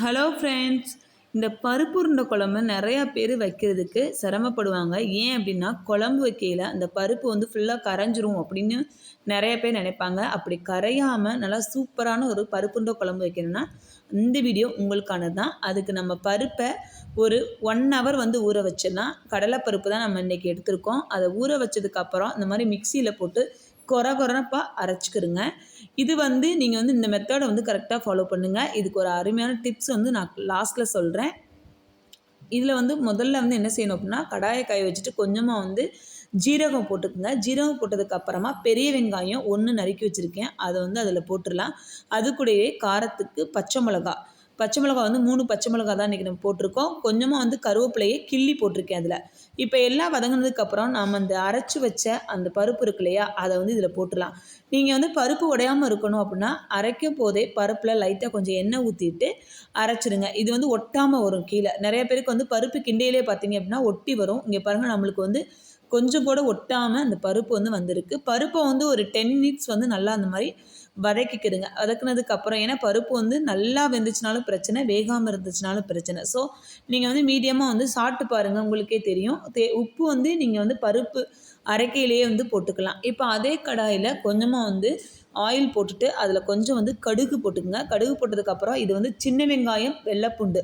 Hello friends இந்த பருப்பு உருண்டை குழம்பு நிறையா பேர் வைக்கிறதுக்கு சிரமப்படுவாங்க. ஏன் அப்படின்னா குழம்பு வைக்கையில் அந்த பருப்பு வந்து ஃபுல்லாக கரைஞ்சிரும் அப்படின்னு நிறைய பேர் நினைப்பாங்க. அப்படி கரையாமல் நல்லா சூப்பரான ஒரு பருப்புண்ட குழம்பு வைக்கணும்னா இந்த வீடியோ உங்களுக்கானது தான் அதுக்கு நம்ம பருப்பை ஒரு ஒன் ஹவர் வந்து ஊற வச்சிடலாம். கடலைப்பருப்பு தான் நம்ம இன்றைக்கி எடுத்திருக்கோம். அதை ஊற வச்சதுக்கப்புறம் இந்த மாதிரி மிக்சியில் போட்டு குறை குறைப்பாக அரைச்சிக்கிறங்க இது வந்து நீங்கள் வந்து இந்த மெத்தடை வந்து கரெக்டாக ஃபாலோ பண்ணுங்கள் இதுக்கு ஒரு அருமையான டிப்ஸ் வந்து நான் லாஸ்ட்டில் சொல்கிறேன் இதில் வந்து முதல்ல வந்து என்ன செய்யணும் அப்படின்னா கடாயை காய வச்சுட்டு கொஞ்சமாக வந்து ஜீரகம் போட்டுக்குங்க. ஜீரகம் போட்டதுக்கப்புறமா பெரிய வெங்காயம் ஒன்று நறுக்கி வச்சுருக்கேன். அதை வந்து அதில் போட்டுடலாம் அது கூடவே காரத்துக்கு பச்சை மிளகா பச்சை மிளகா வந்து மூணு பச்சை மிளகா தான் இன்றைக்கி நம்ம போட்டிருக்கோம். கொஞ்சமாக வந்து கருவேப்பிலையை கிள்ளி போட்டிருக்கேன் அதில். இப்போ எல்லாம் வதங்கினதுக்கப்புறம் நம்ம அந்த அரைச்சி வச்ச அந்த பருப்பு இருக்கு இல்லையா அதை வந்து இதில் போட்டுடலாம். நீங்கள் வந்து பருப்பு உடையாமல் இருக்கணும் அப்படின்னா அரைக்கும் போதே பருப்பில் லைட்டாக கொஞ்சம் எண்ணெய் ஊற்றிட்டு அரைச்சிடுங்க. இது வந்து ஒட்டாமல் வரும் கீழே. நிறைய பேருக்கு வந்து பருப்பு கிண்டையிலே பார்த்தீங்க அப்படின்னா ஒட்டி வரும். இங்கே பாருங்கள் நம்மளுக்கு வந்து கொஞ்சம் கூட ஒட்டாமல் அந்த பருப்பு வந்து வந்திருக்கு. பருப்பை வந்து ஒரு டென் மினிட்ஸ் வந்து நல்லா அந்த மாதிரி வதக்கிக்கிடுங்க. வதக்குனதுக்கு அப்புறம் ஏன்னா பருப்பு வந்து நல்லா வெந்துச்சுனாலும் பிரச்சனை வேகாமல் இருந்துச்சுனாலும் பிரச்சனை. ஸோ நீங்கள் வந்து மீடியமாக வந்து சாப்பிட்டு பாருங்கள் உங்களுக்கே தெரியும். தே உப்பு வந்து நீங்கள் வந்து பருப்பு அரைக்கையிலேயே வந்து போட்டுக்கலாம். இப்போ அதே கடாயில் கொஞ்சமாக வந்து ஆயில் போட்டுட்டு அதில் கொஞ்சம் வந்து கடுகு போட்டுக்கோங்க. கடுகு போட்டதுக்கப்புறம் இது வந்து சின்ன வெங்காயம் வெள்ளைப்பூண்டு.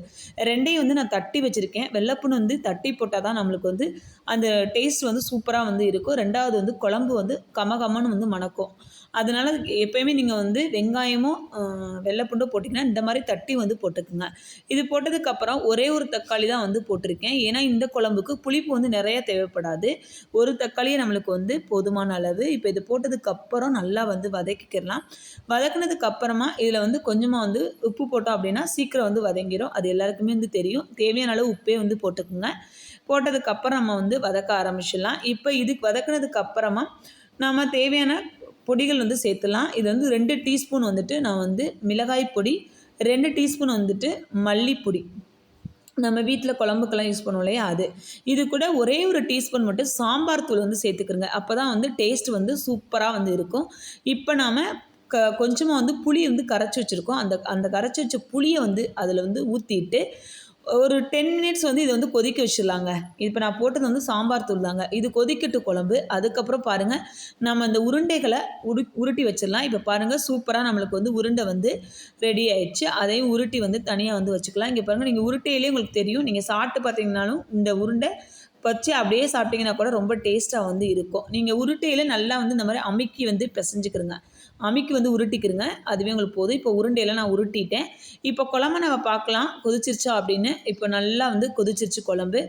ரெண்டையும் வந்து நான் தட்டி வச்சுருக்கேன். வெள்ளைப்பூண்டு வந்து தட்டி போட்டால் தான் நம்மளுக்கு வந்து அந்த டேஸ்ட் வந்து சூப்பராக வந்து இருக்கும். ரெண்டாவது வந்து குழம்பு வந்து கமகமன்னு வந்து மணக்கும். அதனால் எப்போயுமே நீங்கள் வந்து வெங்காயமும் வெள்ளைப்பூண்டும் போட்டிங்கன்னா இந்த மாதிரி தட்டி வந்து போட்டுக்குங்க. இது போட்டதுக்கப்புறம் ஒரே ஒரு தக்காளி தான் வந்து போட்டிருக்கேன். ஏன்னா இந்த குழம்புக்கு புளிப்பு வந்து நிறைய தேவைப்படாது. ஒரு தக்காளியே நம்மளுக்கு வந்து போதுமான அளவு. இப்போ இது போட்டதுக்கப்புறம் நல்லா வந்து வதக்கிக்கிறலாம் வதக்குனதுக்கு அப்புறமா இதில் வந்து கொஞ்சமாக வந்து உப்பு போட்டோம் அப்படின்னா சீக்கிரம் வந்து வதங்கிடும் அது எல்லாருக்குமே வந்து தெரியும். தேவையான அளவு உப்பே வந்து போட்டுக்குங்க. போட்டதுக்கப்புறம் நம்ம வந்து வதக்க ஆரம்பிச்சிடலாம். இப்போ இதுக்கு வதக்குனதுக்கு அப்புறமா நம்ம தேவையான பொடிகள் வந்து சேர்த்துலாம் இது வந்து ரெண்டு டீஸ்பூன் வந்துட்டு நான் வந்து மிளகாய் பொடி ரெண்டு டீஸ்பூன் வந்துட்டு மல்லிப்பொடி. நம்ம வீட்டில் குழம்புக்கெல்லாம் யூஸ் பண்ணுவோம் இல்லையா? அது. இது கூட ஒரே ஒரு டீஸ்பூன் மட்டும் சாம்பார் தூள் வந்து சேர்த்துக்கிறோங்க அப்போ தான் வந்து டேஸ்ட் வந்து சூப்பராக வந்து இருக்கும். இப்போ நாம் க கொஞ்சமாக வந்து புளி வந்து கரைச்சி வச்சுருக்கோம். அந்த அந்த கரைச்சி வச்ச புளியை வந்து அதில் வந்து ஊற்றிட்டு ஒரு டென் மினிட்ஸ் வந்து இதை வந்து கொதிக்க வச்சிடலாங்க. இப்போ நான் போட்டது வந்து சாம்பார் தூள் தாங்க. இது கொதிக்கட்டு குழம்பு. அதுக்கப்புறம் பாருங்கள் நம்ம இந்த உருண்டைகளை உரு உருட்டி வச்சிடலாம். இப்போ பாருங்கள் சூப்பராக நம்மளுக்கு வந்து உருண்டை வந்து ரெடி ஆயிடுச்சு. அதையும் உருட்டி வந்து தனியாக வந்து வச்சுக்கலாம். இங்கே பாருங்கள் நீங்கள் உருட்டையிலே உங்களுக்கு தெரியும். நீங்கள் சாப்பிட்டு பார்த்தீங்கனாலும் இந்த உருண்டை வச்சு அப்படியே சாப்பிட்டிங்கன்னா கூட ரொம்ப டேஸ்ட்டாக வந்து இருக்கும். நீங்கள் உருட்டையில் நல்லா வந்து இந்த மாதிரி அமுக்கி வந்து பிசைஞ்சுக்கிறங்க அமுக்கி வந்து உருட்டிக்கிறங்க அதுவே உங்களுக்கு போதும். இப்போ உருண்டையெல்லாம் நான் உருட்டிட்டேன். இப்போ குழம்பு நம்ம பார்க்கலாம். கொதிச்சிருச்சா அப்படின்னு. இப்போ நல்லா வந்து கொதிச்சிருச்சு குழம்பு.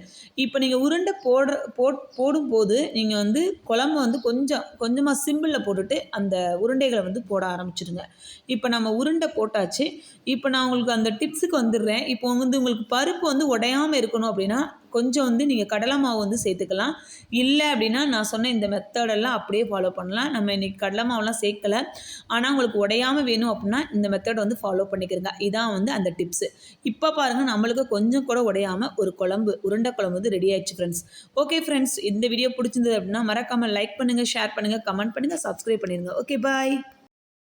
இப்போ நீங்கள் உருண்டை போடுற போட் போடும்போது நீங்கள் வந்து குழம்பு வந்து கொஞ்சம் கொஞ்சமாக சிம்பிளில் போட்டுட்டு அந்த உருண்டைகளை வந்து போட ஆரம்பிச்சிடுங்க. இப்போ நம்ம உருண்டை போட்டாச்சு. இப்போ நான் உங்களுக்கு அந்த டிப்ஸுக்கு வந்துடுறேன். இப்போ வந்து உங்களுக்கு பருப்பு வந்து உடையாமல் இருக்கணும் அப்படின்னா கொஞ்சம் வந்து நீங்கள் கடலை மாவு வந்து சேர்த்துக்கலாம். இல்லை அப்படின்னா நான் சொன்ன இந்த மெத்தடெல்லாம் அப்படியே ஃபாலோ பண்ணலாம். நம்ம இன்றைக்கி கடலை மாவுலாம் சேர்க்கலை. ஆனால் உங்களுக்கு உடையாமல் வேணும் அப்படின்னா இந்த மெத்தட் வந்து ஃபாலோ பண்ணிக்கிறங்க. இதான் வந்து அந்த டிப்ஸு இப்போ பாருங்கள் நம்மளுக்கு கொஞ்சம் கூட உடையாமல் ஒரு குழம்பு உருண்டை குழம்பு வந்து ரெடி ஆயிடுச்சு ஃப்ரெண்ட்ஸ் ஓகே ஃப்ரெண்ட்ஸ் இந்த வீடியோ பிடிச்சிருந்தது அப்படின்னா மறக்காமல் லைக் பண்ணுங்கள் ஷேர் பண்ணுங்கள் கமெண்ட் பண்ணுங்கள் சப்ஸ்கிரைப் பண்ணிடுங்க ஓகே பாய்